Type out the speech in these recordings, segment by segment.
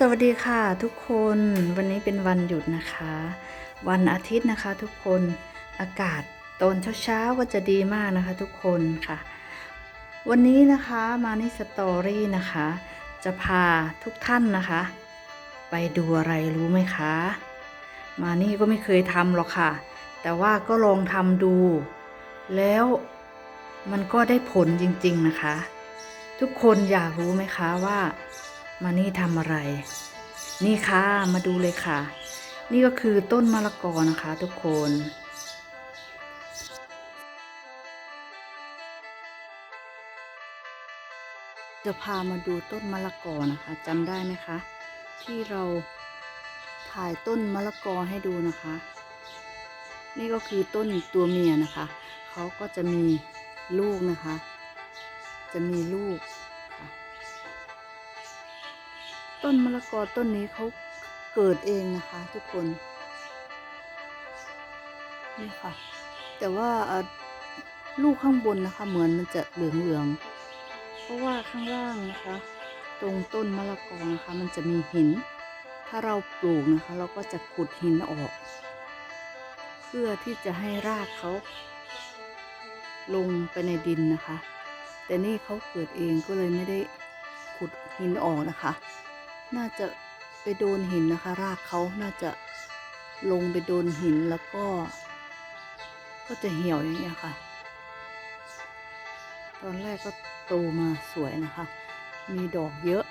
สวัสดีค่ะทุกคนวันนี้เป็นวันหยุดนะคะ วันอาทิตย์นะคะทุกคนอากาศตอนเช้าๆก็จะดีมากนะคะทุกคนค่ะ วันนี้นะคะมาในสตอรี่นะคะ จะพาทุกท่านนะคะ ไปดูอะไรรู้ไหมคะ มานี่ก็ไม่เคยทำหรอกค่ะ แต่ว่าก็ลองทำดู แล้วมันก็ได้ผลจริงๆนะคะ ทุกคนอยากรู้ไหมคะว่า มานี่ทำอะไร นี่ค่ะ มาดูเลยค่ะ นี่ก็คือต้นมะละกอนะคะทุกคนจะพามาดูต้นมะละกอนะคะจำได้ไหมคะ ที่เราถ่ายต้นมะละกอให้ดูนะคะ นี่ก็คือต้นตัวเมียนะคะ เขาก็จะมีลูกนะคะ จะมีลูก ต้นมะละกอต้นนี้เขาเกิดเองนะคะทุกคน นี่ค่ะ แต่ว่าลูกข้างบนนะคะ เหมือนมันจะเหลืองๆเพราะว่าข้างล่างนะคะ ตรงต้นมะละกอนะคะ มันจะมีหิน ถ้าเราปลูกนะคะ เราก็จะขุดหินออก เพื่อที่จะให้รากเขาลงไปในดินนะคะ แต่นี่เขาเกิดเองก็เลยไม่ได้ขุดหินออกนะคะ น่าจะไปโดนหินนะคะ รากเขาน่าจะลงไปโดนหินแล้วก็ ก็จะเหี่ยวอย่างเงี้ยค่ะ ตอนแรกก็โตมาสวยนะคะ มีดอกเยอะ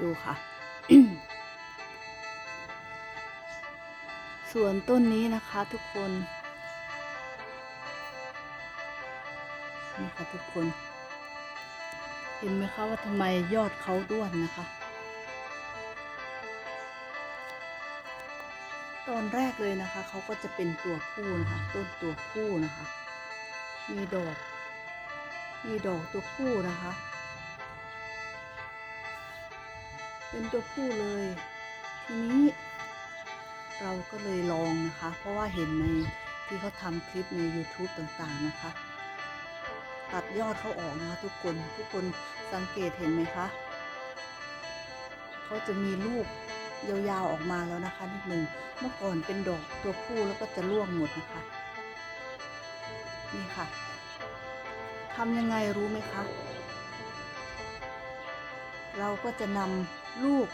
ดูค่ะ ส่วนต้นนี้นะคะทุกคน นี่ค่ะทุกคน เห็นไหมคะว่าทำไมยอดเขาด้วนนะคะ ตอนแรกเลยนะคะเขาก็จะเป็นตัวผู้นะคะ ต้นตัวผู้นะคะ มีดอก มีดอกตัวผู้นะคะ เป็นตัวผู้เลย ทีนี้ เราก็เลยลองนะคะ เพราะว่าเห็นในที่เขาทำคลิปใน YouTube ต่างๆนะคะ ตัดยอดเขาออกนะคะทุกคนทุกคนสังเกตเห็นไหมคะเขาจะมีลูกยาวๆออกมาแล้วนะคะนิดหนึ่งเมื่อก่อนเป็นดอกตัวผู้แล้วก็จะร่วงหมดนะคะ นี่ค่ะทำยังไงรู้ไหมคะ เราก็จะนำลูก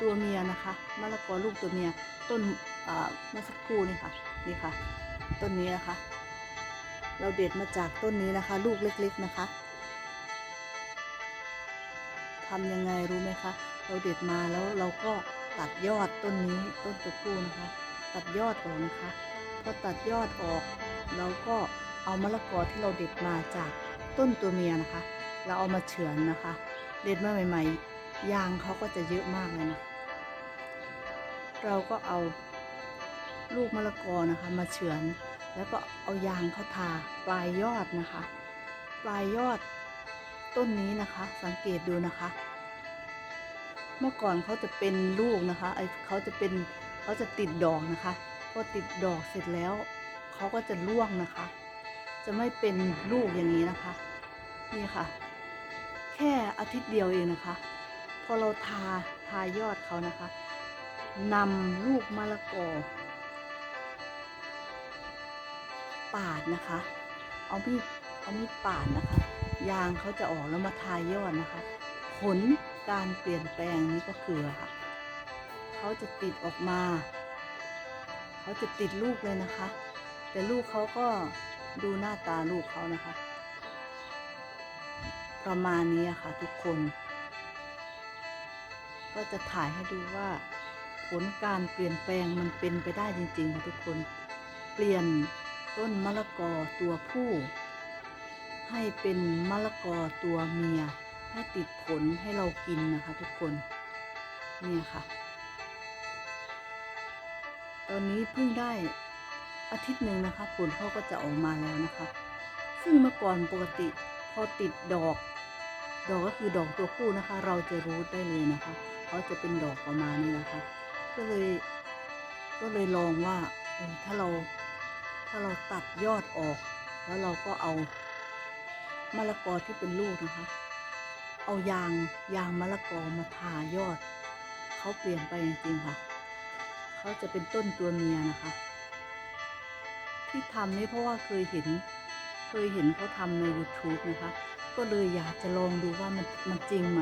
ตัวเมียนะคะมะละกอลูกตัวเมียต้นอ่าเมื่อสักครู่นี่ค่ะนี่ค่ะ ต้นนี้นะคะ เราเด็ดมาจากต้นนี้นะคะ ลูกเล็กๆนะคะทำยังไงรู้ไหมคะ เราเด็ดมาแล้วเราก็ตัดยอดต้นนี้ต้นตัวผู้นะคะ ตัดยอดออกนะคะพอตัดยอดออก เราก็เอามะละกอที่เราเด็ดมาจากต้นตัวเมียนะคะ เราเอามาเฉือนนะคะ เด็ดมาใหม่ ๆ ยางเขาก็จะเยอะมากเลยนะเราก็เอาลูกมะละกอนะคะ มาเฉือน แล้วก็เอายางเขาทาปลายยอดนะคะ ปลายยอดต้นนี้นะคะ สังเกตดูนะคะ เมื่อก่อนเขาจะเป็นลูกนะคะไอเขาจะเป็นเขาจะติดดอกนะคะพอติดดอกเสร็จแล้วเขาก็จะร่วงนะคะ จะไม่เป็นลูกอย่างนี้นะคะ นี่ค่ะ แค่อาทิตย์เดียวเองนะคะ พอเราทาทายอดเขานะคะนำลูกมะละกอ ปาดนะคะ เอามีดเอามีดปาดนะคะ ยางเขาจะออกแล้วมาทายอดนะคะ ผลการเปลี่ยนแปลงนี้ก็คือค่ะเขาจะติดออกมาเขาจะติดลูกเลยนะคะ แต่ลูกเขาก็ดูหน้าตาลูกเขานะคะ ประมาณนี้อะค่ะทุกคน ก็จะถ่ายให้ดูว่า ผลการเปลี่ยนแปลงมันเป็นไปได้จริงๆค่ะทุกคน เปลี่ยน ต้นมะละกอตัวผู้ ให้เป็นมะละกอตัวเมีย ให้ติดผลให้เรากินนะคะทุกคน เนี่ยค่ะ ตอนนี้เพิ่งได้อาทิตย์หนึ่งนะคะ ผลเขาก็จะออกมาแล้วนะคะ ซึ่งเมื่อก่อนปกติพอติดดอก ดอกก็คือดอกตัวผู้นะคะ เราจะรู้ได้เลยนะคะเขาจะเป็นดอกประมาณนี้นะคะ ก็เลย ก็เลยลองว่าถ้าเรา ถ้าเราตัดยอดออก แล้วเราก็เอามะละกอที่เป็นลูกนะคะ เอายางยางมะละกอมาทายอด เขาเปลี่ยนไปจริงๆค่ะ เขาจะเป็นต้นตัวเมียนะคะ ที่ทำนี่เพราะว่าเคยเห็น เคยเห็นเขาทำใน YouTube นะคะ ก็เลยอยากจะลองดูว่ามันมันจริงไหม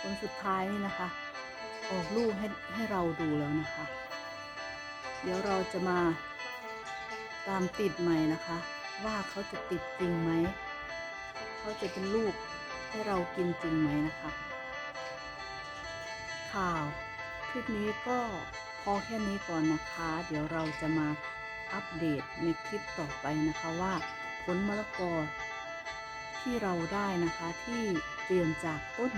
ผลสุดท้ายนี่นะคะ ออกลูกให้ให้เราดูแล้วนะคะ เดี๋ยวเราจะมา ตามติดใหม่นะคะ ว่าเขาจะติดจริงไหม เขาจะเป็นลูกให้เรากินจริงไหมนะคะ ข่าวคลิปนี้ก็พอแค่นี้ก่อนนะคะ เดี๋ยวเราจะมาอัปเดตในคลิปต่อไปนะคะว่าผลมะละกอที่เราได้นะคะที่เปลี่ยนจากต้น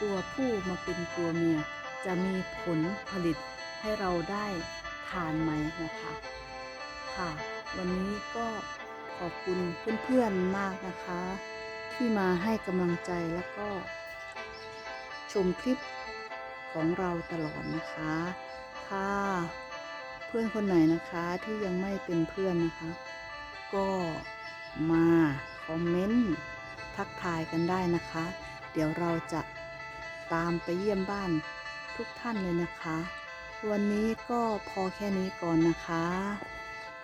ตัวผู้มาเป็นตัวเมียจะมีผลผลิตให้เราได้ทานไหมนะคะ ขอบคุณเพื่อนๆมากนะคะ ที่มาให้กำลังใจแล้วก็ ชมคลิปของเราตลอดนะคะค่ะเพื่อนคนไหนนะคะที่ยังไม่เป็นเพื่อนนะคะ ก็มาคอมเมนต์ทักทายกันได้นะคะ เดี๋ยวเราจะตามไปเยี่ยมบ้านทุกท่านเลยนะคะ วันนี้ก็พอแค่นี้ก่อนนะคะ